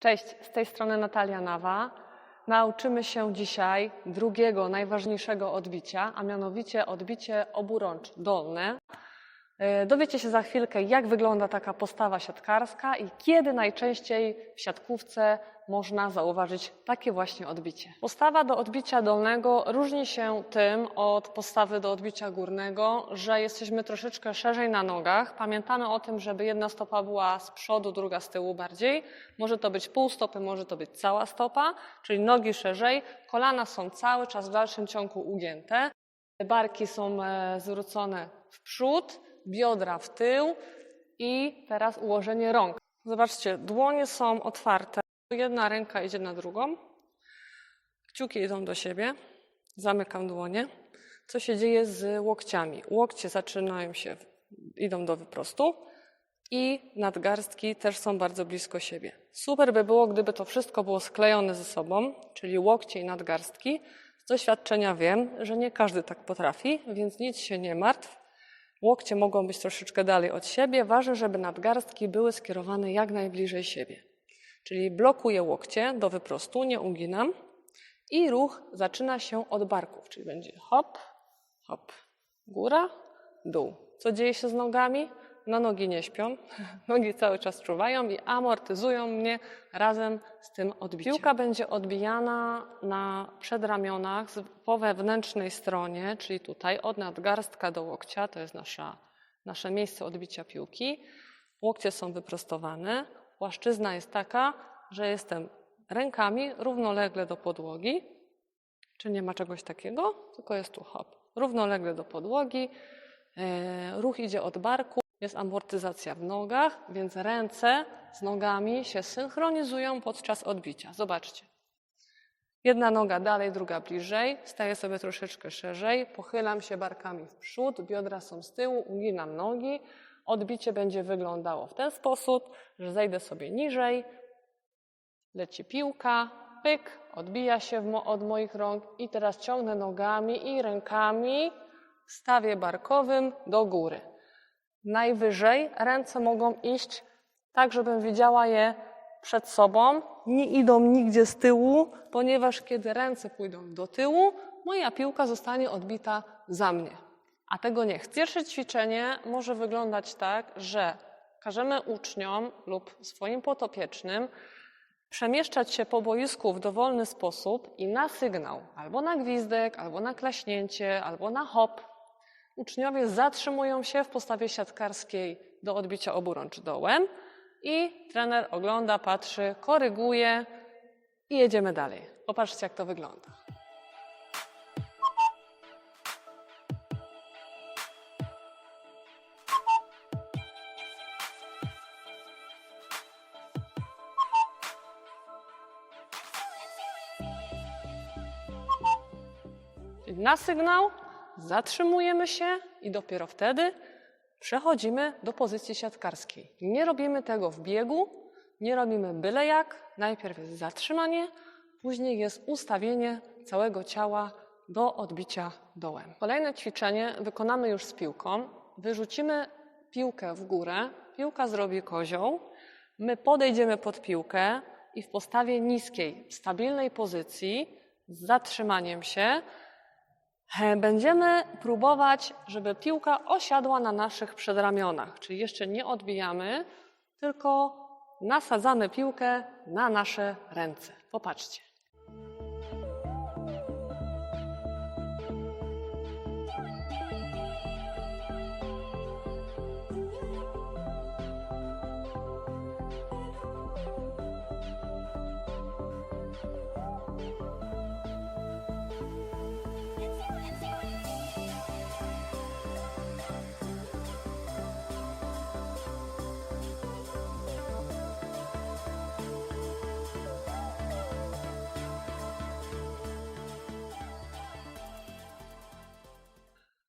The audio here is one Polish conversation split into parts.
Cześć, z tej strony Natalia Nawa. Nauczymy się dzisiaj drugiego, najważniejszego odbicia, a mianowicie odbicie oburącz dolne. E, Dowiecie się za chwilkę, jak wygląda taka postawa siatkarska i kiedy najczęściej w siatkówce można zauważyć takie właśnie odbicie. Postawa do odbicia dolnego różni się tym od postawy do odbicia górnego, że jesteśmy troszeczkę szerzej na nogach. Pamiętamy o tym, żeby jedna stopa była z przodu, druga z tyłu bardziej. Może to być pół stopy, może to być cała stopa, czyli nogi szerzej. Kolana są cały czas w dalszym ciągu ugięte. Barki są e, zwrócone w przód, biodra w tył i teraz ułożenie rąk. Zobaczcie, dłonie są otwarte. Jedna ręka idzie na drugą. Kciuki idą do siebie. Zamykam dłonie. Co się dzieje z łokciami? Łokcie zaczynają się, idą do wyprostu i nadgarstki też są bardzo blisko siebie. Super by było, gdyby to wszystko było sklejone ze sobą, czyli łokcie i nadgarstki. Z doświadczenia wiem, że nie każdy tak potrafi, więc nic się nie martw. Łokcie mogą być troszeczkę dalej od siebie. Ważne, żeby nadgarstki były skierowane jak najbliżej siebie. Czyli blokuję łokcie do wyprostu, nie uginam i ruch zaczyna się od barków, czyli będzie hop, hop, góra, dół. Co dzieje się z nogami? No nogi nie śpią, nogi cały czas czuwają i amortyzują mnie razem z tym odbiciem. Piłka będzie odbijana na przedramionach po wewnętrznej stronie, czyli tutaj od nadgarstka do łokcia, to jest nasza, nasze miejsce odbicia piłki. Łokcie są wyprostowane. Płaszczyzna jest taka, że jestem rękami równolegle do podłogi, czy nie ma czegoś takiego, tylko jest tu hop. Równolegle do podłogi, e, ruch idzie od barku, jest amortyzacja w nogach, więc ręce z nogami się synchronizują podczas odbicia. Zobaczcie. Jedna noga dalej, druga bliżej, staję sobie troszeczkę szerzej, pochylam się barkami w przód, biodra są z tyłu, uginam nogi. Odbicie będzie wyglądało w ten sposób, że zejdę sobie niżej, leci piłka, pyk, odbija się od moich rąk. I teraz ciągnę nogami i rękami. W stawie barkowym do góry. Najwyżej ręce mogą iść tak, żebym widziała je przed sobą. Nie idą nigdzie z tyłu, ponieważ kiedy ręce pójdą do tyłu, moja piłka zostanie odbita za mnie. A tego nie chcę. Ćwiczenie może wyglądać tak, że każemy uczniom lub swoim potopiecznym przemieszczać się po boisku w dowolny sposób i na sygnał, albo na gwizdek, albo na klaśnięcie, albo na hop, uczniowie zatrzymują się w postawie siatkarskiej do odbicia oburącz dołem i trener ogląda, patrzy, koryguje i jedziemy dalej. Popatrzcie, jak to wygląda. Na sygnał zatrzymujemy się i dopiero wtedy przechodzimy do pozycji siatkarskiej. Nie robimy tego w biegu, nie robimy byle jak. Najpierw jest zatrzymanie, później jest ustawienie całego ciała do odbicia dołem. Kolejne ćwiczenie wykonamy już z piłką. Wyrzucimy piłkę w górę, piłka zrobi kozioł, my podejdziemy pod piłkę i w postawie niskiej, stabilnej pozycji, z zatrzymaniem się, Będziemy próbować, żeby piłka osiadła na naszych przedramionach, czyli jeszcze nie odbijamy, tylko nasadzamy piłkę na nasze ręce. Popatrzcie.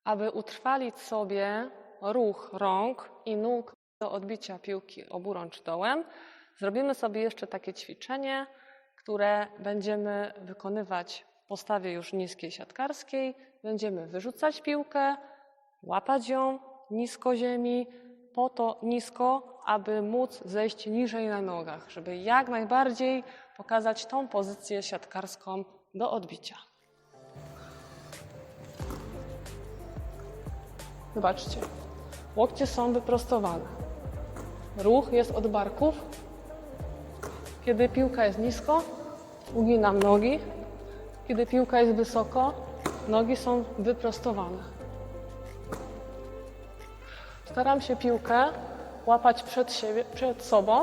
Aby utrwalić sobie ruch rąk i nóg do odbicia piłki oburącz dołem, zrobimy sobie jeszcze takie ćwiczenie, które będziemy wykonywać w postawie już niskiej siatkarskiej. Będziemy wyrzucać piłkę, łapać ją nisko ziemi, po to nisko, aby móc zejść niżej na nogach, żeby jak najbardziej pokazać tą pozycję siatkarską do odbicia. Zobaczcie, łokcie są wyprostowane. Ruch jest od barków. Kiedy piłka jest nisko, uginam nogi. Kiedy piłka jest wysoko, nogi są wyprostowane. Staram się piłkę łapać przed, siebie, przed sobą.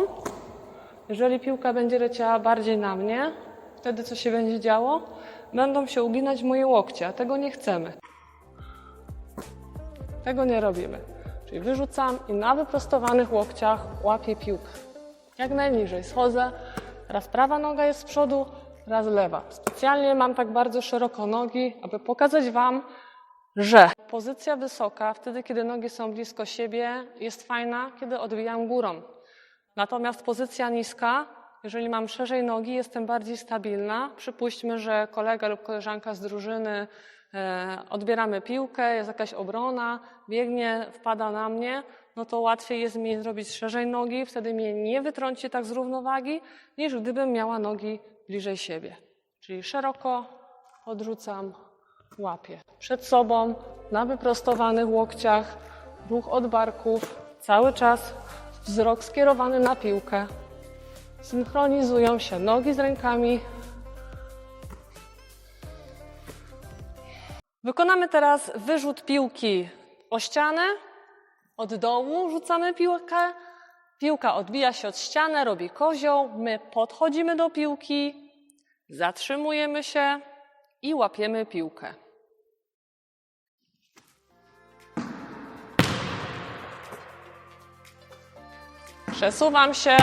Jeżeli piłka będzie leciała bardziej na mnie, wtedy co się będzie działo? Będą się uginać moje łokcie, a tego nie chcemy. Tego nie robimy. Czyli wyrzucam i na wyprostowanych łokciach łapię piłkę. Jak najniżej schodzę. Raz prawa noga jest z przodu, raz lewa. Specjalnie mam tak bardzo szeroko nogi, aby pokazać Wam, że pozycja wysoka, wtedy kiedy nogi są blisko siebie, jest fajna, kiedy odbijam górą. Natomiast pozycja niska, jeżeli mam szerzej nogi, jestem bardziej stabilna. Przypuśćmy, że kolega lub koleżanka z drużyny odbieramy piłkę, jest jakaś obrona, biegnie, wpada na mnie, no to łatwiej jest mi zrobić szerzej nogi, wtedy mnie nie wytrąci tak z równowagi, niż gdybym miała nogi bliżej siebie. Czyli szeroko odrzucam, łapię. Przed sobą, na wyprostowanych łokciach, ruch od barków, cały czas wzrok skierowany na piłkę. Synchronizują się nogi z rękami. Wykonamy teraz wyrzut piłki o ścianę. Od dołu rzucamy piłkę. Piłka odbija się od ściany, robi kozioł. My podchodzimy do piłki, zatrzymujemy się i łapiemy piłkę. Przesuwam się.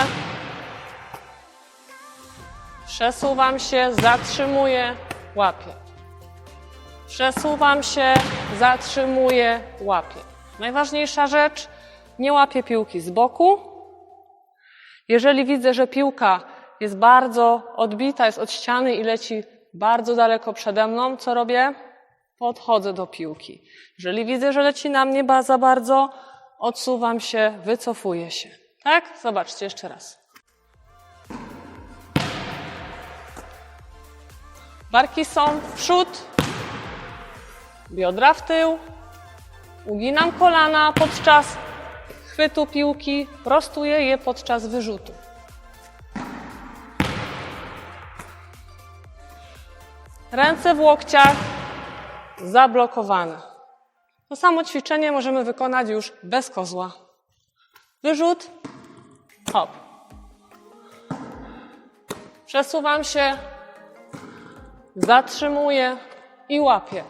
Przesuwam się, zatrzymuję, łapię. Przesuwam się, zatrzymuję, łapię. Najważniejsza rzecz, nie łapię piłki z boku. Jeżeli widzę, że piłka jest bardzo odbita, jest od ściany i leci bardzo daleko przede mną, co robię? Podchodzę do piłki. Jeżeli widzę, że leci na mnie za bardzo, odsuwam się, wycofuję się. Tak? Zobaczcie jeszcze raz. Barki są w przód, biodra w tył. Uginam kolana podczas chwytu piłki, prostuję je podczas wyrzutu. Ręce w łokciach zablokowane. To samo ćwiczenie możemy wykonać już bez kozła. Wyrzut, hop. Przesuwam się, zatrzymuję i łapię.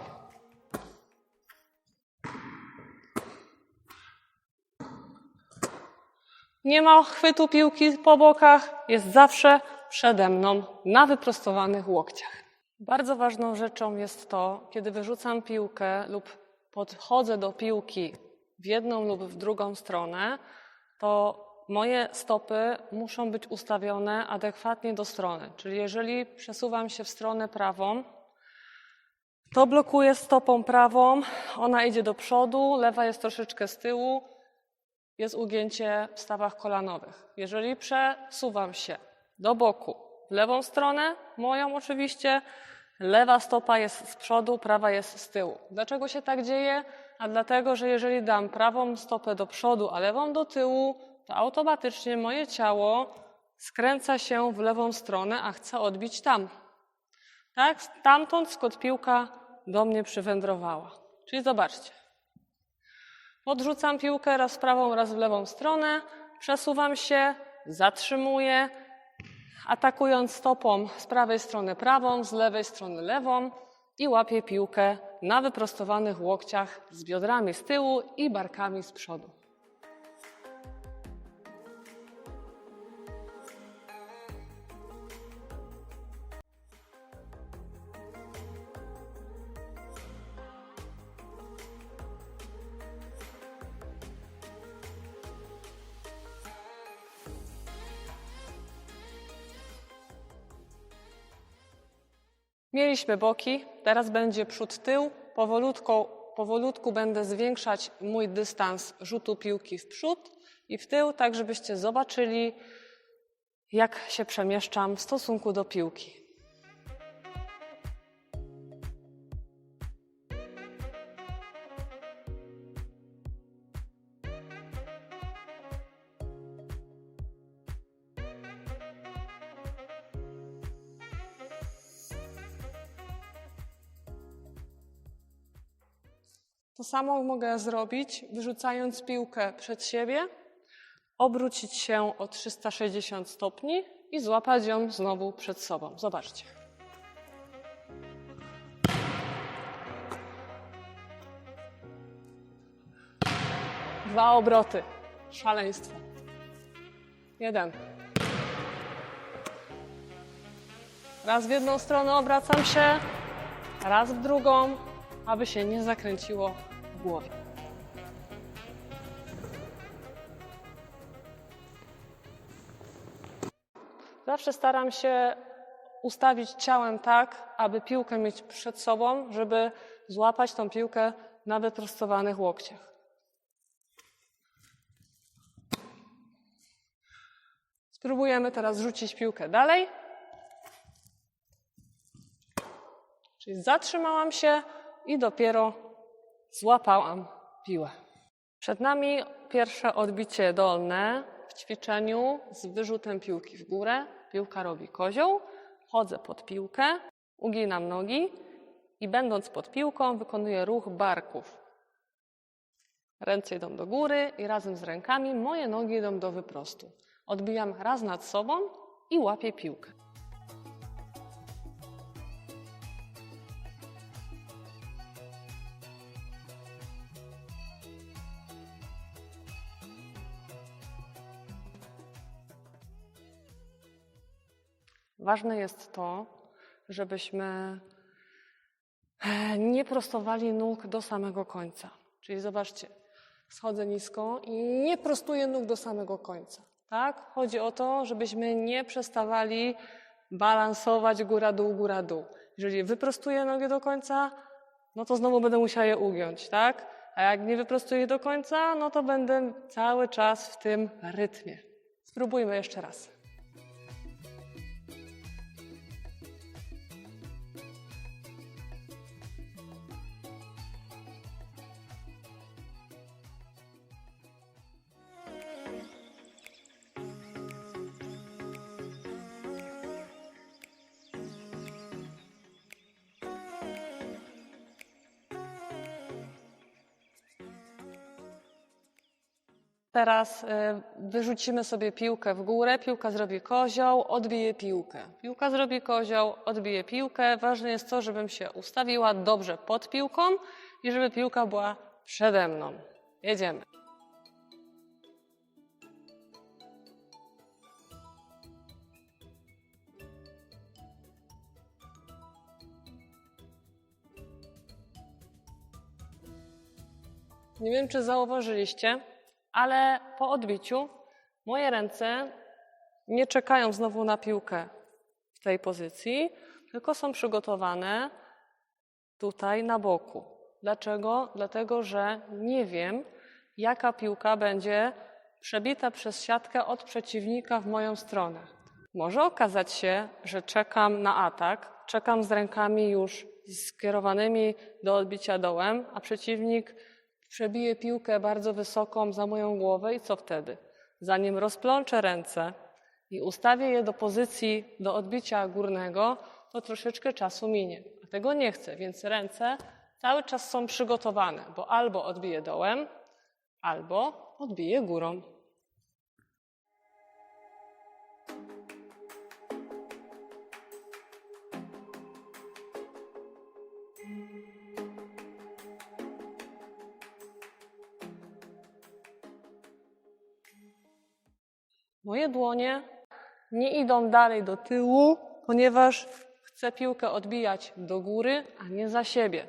Nie ma chwytu piłki po bokach, jest zawsze przede mną na wyprostowanych łokciach. Bardzo ważną rzeczą jest to, kiedy wyrzucam piłkę lub podchodzę do piłki w jedną lub w drugą stronę, to moje stopy muszą być ustawione adekwatnie do strony. Czyli jeżeli przesuwam się w stronę prawą, to blokuję stopą prawą, ona idzie do przodu, lewa jest troszeczkę z tyłu, jest ugięcie w stawach kolanowych. Jeżeli przesuwam się do boku, w lewą stronę, moją oczywiście, lewa stopa jest z przodu, prawa jest z tyłu. Dlaczego się tak dzieje? A dlatego, że jeżeli dam prawą stopę do przodu, a lewą do tyłu, to automatycznie moje ciało skręca się w lewą stronę, a chce odbić tam. Tak? Stamtąd skąd piłka do mnie przywędrowała. Czyli zobaczcie. Odrzucam piłkę raz w prawą, raz w lewą stronę, przesuwam się, zatrzymuję, atakując stopą z prawej strony prawą, z lewej strony lewą i łapię piłkę na wyprostowanych łokciach z biodrami z tyłu i barkami z przodu. Mieliśmy boki, teraz będzie przód tył. Powolutku, powolutku będę zwiększać mój dystans rzutu piłki w przód. i w tył, tak żebyście zobaczyli, jak się przemieszczam w stosunku do piłki. To samo mogę zrobić, wyrzucając piłkę przed siebie, obrócić się o 360 stopni i złapać ją znowu przed sobą. Zobaczcie. Dwa obroty. Szaleństwo. Jeden. Raz w jedną stronę obracam się, raz w drugą, aby się nie zakręciło głowie. Zawsze staram się ustawić ciałem tak, aby piłkę mieć przed sobą, żeby złapać tą piłkę na wyprostowanych łokciach. Spróbujemy teraz rzucić piłkę dalej. Czyli zatrzymałam się i dopiero złapałam piłę. Przed nami pierwsze odbicie dolne w ćwiczeniu z wyrzutem piłki w górę. Piłka robi kozioł, chodzę pod piłkę, uginam nogi i będąc pod piłką wykonuję ruch barków. Ręce idą do góry i razem z rękami moje nogi idą do wyprostu. Odbijam raz nad sobą i łapię piłkę. Ważne jest to, żebyśmy e, nie prostowali nóg do samego końca. Czyli zobaczcie, schodzę nisko i nie prostuję nóg do samego końca. Tak? Chodzi o to, żebyśmy nie przestawali balansować góra-dół, góra-dół. Jeżeli wyprostuję nogi do końca, no to znowu będę musiała je ugiąć, tak? A jak nie wyprostuję do końca, no to będę cały czas w tym rytmie. Spróbujmy jeszcze raz. Teraz y, wyrzucimy sobie piłkę w górę, piłka zrobi kozioł, odbije piłkę. Piłka zrobi kozioł, odbije piłkę. Ważne jest to, żebym się ustawiła dobrze pod piłką i żeby piłka była przede mną. Jedziemy. Nie wiem, czy zauważyliście, ale po odbiciu moje ręce nie czekają znowu na piłkę w tej pozycji, tylko są przygotowane tutaj na boku. Dlaczego? Dlatego, że nie wiem, jaka piłka będzie przebita przez siatkę od przeciwnika w moją stronę. Może okazać się, że czekam na atak, czekam z rękami już skierowanymi do odbicia dołem, a przeciwnik przebiję piłkę bardzo wysoką za moją głowę i co wtedy? Zanim rozplączę ręce i ustawię je do pozycji do odbicia górnego, to troszeczkę czasu minie. A tego nie chcę, więc ręce cały czas są przygotowane, bo albo odbiję dołem, albo odbiję górą. Moje dłonie nie idą dalej do tyłu, ponieważ chcę piłkę odbijać do góry, a nie za siebie.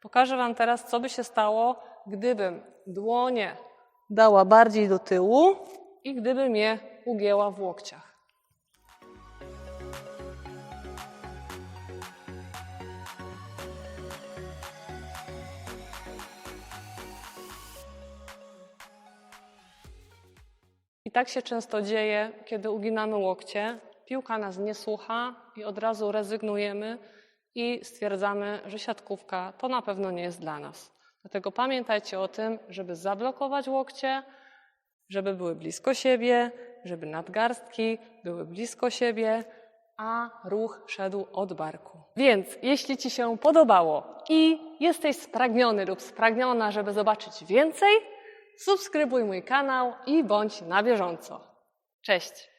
Pokażę Wam teraz, co by się stało, gdybym dłonie dała bardziej do tyłu i gdybym je ugięła w łokciach. Tak się często dzieje, kiedy uginamy łokcie, piłka nas nie słucha i od razu rezygnujemy i stwierdzamy, że siatkówka to na pewno nie jest dla nas. Dlatego pamiętajcie o tym, żeby zablokować łokcie, żeby były blisko siebie, żeby nadgarstki były blisko siebie, a ruch szedł od barku. Więc jeśli Ci się podobało i jesteś spragniony lub spragniona, żeby zobaczyć więcej, subskrybuj mój kanał i bądź na bieżąco. Cześć!